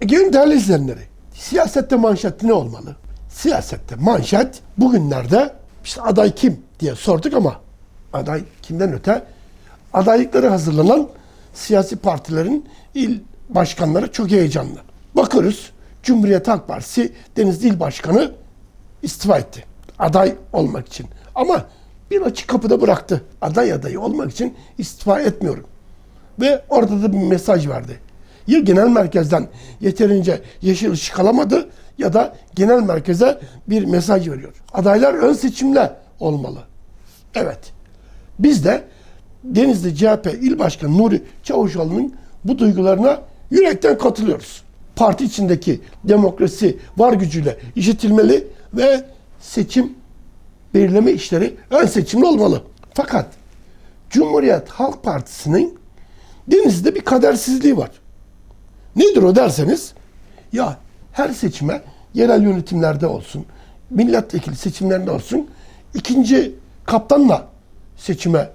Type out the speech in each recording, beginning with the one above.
Ege'nin değerli izleyenleri, siyasette manşet ne olmalı? Siyasette manşet bugünlerde işte aday kim diye sorduk ama aday kimden öte adaylıkları hazırlanan siyasi partilerin il başkanları çok heyecanlı. Bakıyoruz Cumhuriyet Halk Partisi Denizli İl Başkanı istifa etti. Aday olmak için. Ama bir açık kapıda bıraktı. Aday adayı olmak için istifa etmiyorum. Ve orada da bir mesaj verdi. Ya genel merkezden yeterince yeşil ışık alamadı ya da genel merkeze bir mesaj veriyor. Adaylar ön seçimle olmalı. Evet. Biz de Denizli CHP İl Başkanı Nuri Çavuşoğlu'nun bu duygularına yürekten katılıyoruz. Parti içindeki demokrasi var gücüyle işitilmeli ve seçim belirleme işleri ön seçimli olmalı. Fakat Cumhuriyet Halk Partisi'nin Denizli'de bir kadersizliği var. Nedir o derseniz, ya her seçime yerel yönetimlerde olsun, milletvekili seçimlerinde olsun, ikinci kaptanla seçime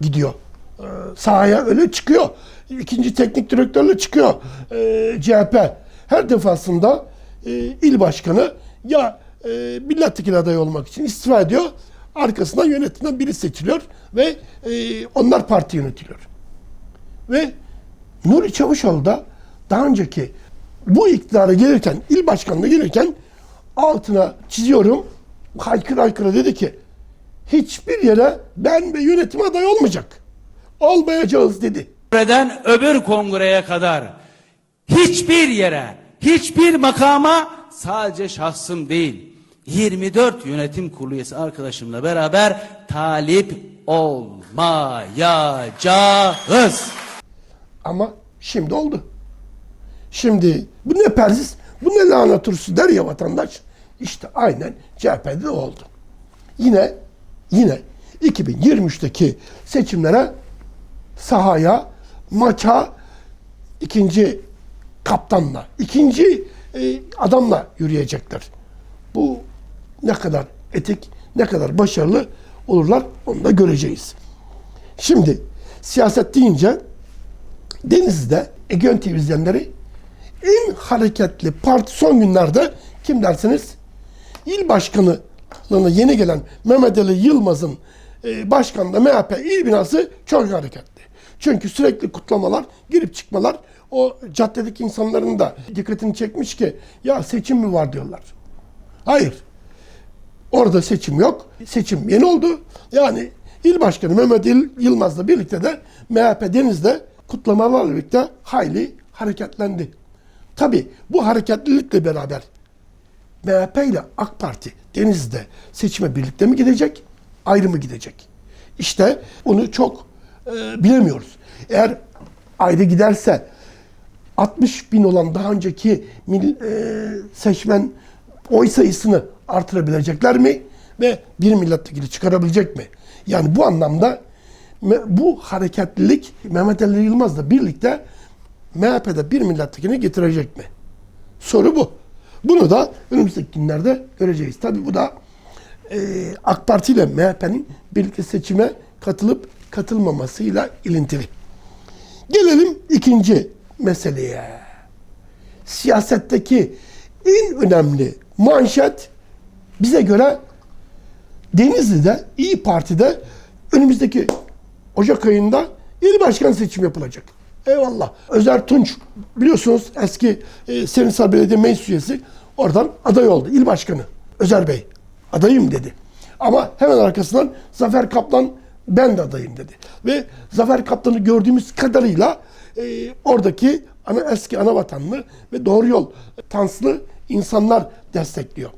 gidiyor. Ee, sahaya öyle çıkıyor. İkinci teknik direktörle çıkıyor ee, CHP. Her defasında e, il başkanı ya e, milletvekili adayı olmak için istifa ediyor. Arkasından yönetimden biri seçiliyor ve e, onlar parti yönetiliyor. Ve Nuri Çavuşoğlu da daha önceki bu iktidara gelirken, il başkanlığı gelirken altına çiziyorum, haykıra haykıra dedi ki hiçbir yere ben ve yönetim aday olmayacak. Olmayacağız dedi. kongreden öbür kongreye kadar hiçbir yere, hiçbir makama sadece şahsım değil, 24 yönetim kurulu üyesi arkadaşımla beraber talip olmayacağız. Ama şimdi oldu. Şimdi bu ne persiz, bu ne lahana turşusu der ya vatandaş. İşte aynen CHP'de de oldu. Yine yine 2023'teki seçimlere sahaya, maça ikinci kaptanla, ikinci e, adamla yürüyecekler. Bu ne kadar etik, ne kadar başarılı olurlar onu da göreceğiz. Şimdi siyaset deyince Denizli'de Egeon TV izleyenleri en hareketli parti son günlerde kim dersiniz? İl başkanlığına yeni gelen Mehmet Ali Yılmaz'ın e, başkanlığı MHP il binası çok hareketli. Çünkü sürekli kutlamalar, girip çıkmalar o caddedeki insanların da dikkatini çekmiş ki ya seçim mi var diyorlar. Hayır. Orada seçim yok. Seçim yeni oldu. Yani il başkanı Mehmet Yılmaz'la birlikte de MHP Deniz'de kutlamalarla birlikte hayli hareketlendi. Tabi bu hareketlilikle beraber MHP ile AK Parti Deniz'de seçime birlikte mi gidecek, ayrı mı gidecek? İşte bunu çok e, bilemiyoruz. Eğer ayrı giderse 60 bin olan daha önceki mil- e, seçmen oy sayısını artırabilecekler mi? Ve bir milletvekili çıkarabilecek mi? Yani bu anlamda bu hareketlilik Mehmet Ali Yılmaz'la birlikte MHP'de bir milletvekilini getirecek mi? Soru bu. Bunu da önümüzdeki günlerde göreceğiz. Tabii bu da e, AK Parti ile MHP'nin birlikte seçime katılıp katılmamasıyla ilintili. Gelelim ikinci meseleye. Siyasetteki en önemli manşet bize göre Denizli'de İyi Parti'de önümüzdeki Ocak ayında il başkan seçimi yapılacak. Eyvallah. Özer Tunç biliyorsunuz eski e, Serinhisar Belediye Meclis üyesi oradan aday oldu. il başkanı. Özer Bey adayım dedi. Ama hemen arkasından Zafer Kaplan ben de adayım dedi. Ve Zafer Kaplan'ı gördüğümüz kadarıyla e, oradaki ana eski ana vatanlı ve doğru yol tanslı insanlar destekliyor.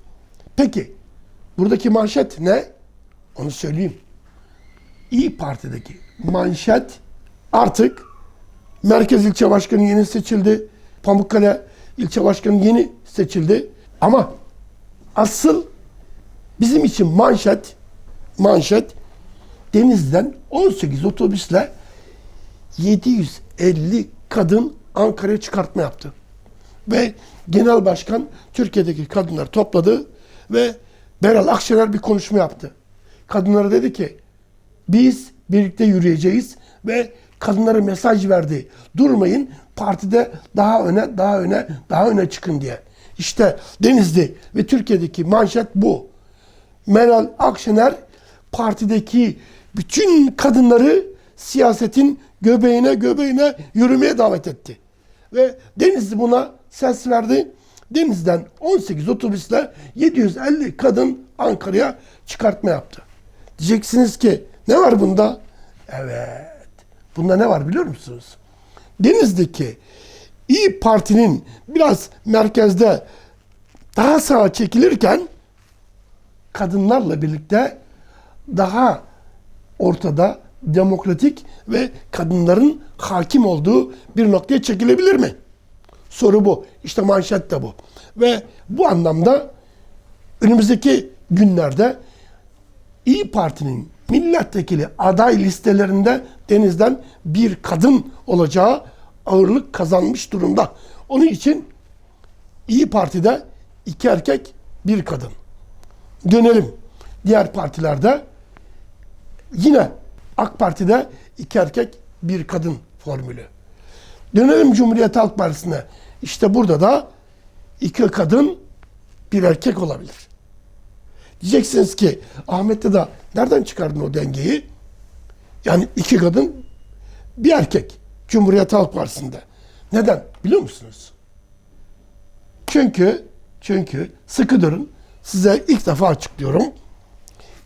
Peki buradaki manşet ne? Onu söyleyeyim. İyi Parti'deki manşet artık Merkez ilçe başkanı yeni seçildi. Pamukkale ilçe başkanı yeni seçildi. Ama asıl bizim için manşet manşet Deniz'den 18 otobüsle 750 kadın Ankara'ya çıkartma yaptı. Ve genel başkan Türkiye'deki kadınlar topladı ve Beral Akşener bir konuşma yaptı. Kadınlara dedi ki biz birlikte yürüyeceğiz ve kadınlara mesaj verdi. Durmayın, partide daha öne, daha öne, daha öne çıkın diye. İşte Denizli ve Türkiye'deki manşet bu. Meral Akşener partideki bütün kadınları siyasetin göbeğine göbeğine yürümeye davet etti. Ve Denizli buna ses verdi. Deniz'den 18 otobüsle 750 kadın Ankara'ya çıkartma yaptı. Diyeceksiniz ki ne var bunda? Evet. Bunda ne var biliyor musunuz? Deniz'deki İyi Parti'nin biraz merkezde daha sağa çekilirken kadınlarla birlikte daha ortada demokratik ve kadınların hakim olduğu bir noktaya çekilebilir mi? Soru bu. İşte manşet de bu. Ve bu anlamda önümüzdeki günlerde İyi Parti'nin milletvekili aday listelerinde Deniz'den bir kadın olacağı ağırlık kazanmış durumda. Onun için İyi Parti'de iki erkek bir kadın. Dönelim diğer partilerde yine AK Parti'de iki erkek bir kadın formülü. Dönelim Cumhuriyet Halk Partisi'ne. İşte burada da iki kadın bir erkek olabilir. Diyeceksiniz ki Ahmet Deda nereden çıkardın o dengeyi? Yani iki kadın bir erkek Cumhuriyet Halk Partisi'nde. Neden? Biliyor musunuz? Çünkü çünkü sıkı durun. Size ilk defa açıklıyorum.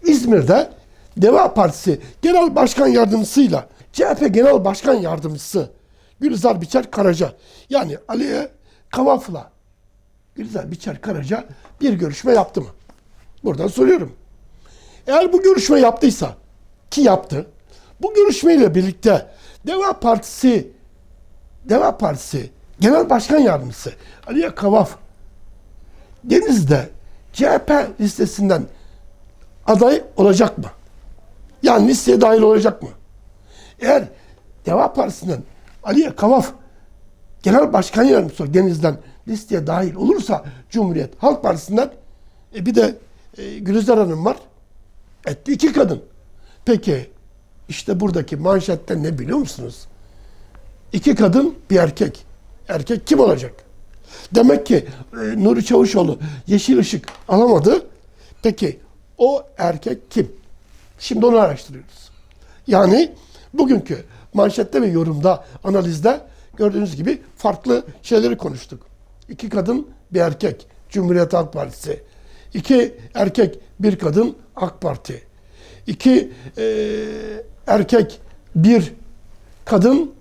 İzmir'de Deva Partisi Genel Başkan Yardımcısıyla CHP Genel Başkan Yardımcısı Gülizar Biçer Karaca yani Aliye Kavaf'la Gülizar Biçer Karaca bir görüşme yaptı mı? Buradan soruyorum. Eğer bu görüşme yaptıysa ki yaptı. Bu görüşmeyle birlikte Deva Partisi Deva Partisi Genel Başkan Yardımcısı Aliye Kavaf Deniz'de CHP listesinden aday olacak mı? Yani listeye dahil olacak mı? Eğer Deva Partisi'nden Aliye Kavaf Genel Başkan Yardımcısı Deniz'den listeye dahil olursa Cumhuriyet Halk Partisi'nden e, bir de e, Gülizar Hanım var. Etti iki kadın. Peki işte buradaki manşette ne biliyor musunuz? İki kadın bir erkek. Erkek kim olacak? Demek ki e, Nuri Çavuşoğlu yeşil ışık alamadı. Peki o erkek kim? Şimdi onu araştırıyoruz. Yani bugünkü manşette ve yorumda, analizde gördüğünüz gibi farklı şeyleri konuştuk. İki kadın, bir erkek. Cumhuriyet Halk Partisi. İki erkek, bir kadın AK Parti. İki e, erkek, bir kadın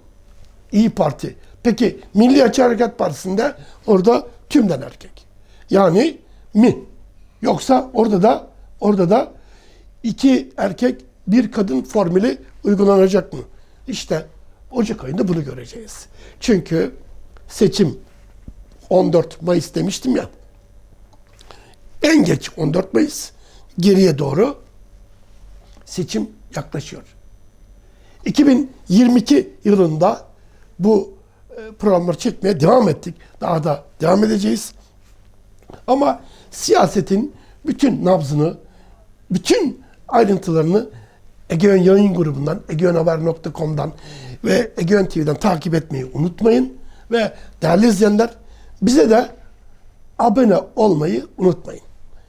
İyi Parti. Peki Milliyetçi Hareket Partisi'nde orada tümden erkek. Yani mi? Yoksa orada da orada da iki erkek bir kadın formülü uygulanacak mı? İşte Ocak ayında bunu göreceğiz. Çünkü seçim 14 Mayıs demiştim ya. En geç 14 Mayıs geriye doğru seçim yaklaşıyor. 2022 yılında bu e, programları çekmeye devam ettik. Daha da devam edeceğiz. Ama siyasetin bütün nabzını, bütün ayrıntılarını Egeon Yayın Grubu'ndan, egeonhaber.com'dan ve Egeon TV'den takip etmeyi unutmayın. Ve değerli izleyenler bize de abone olmayı unutmayın.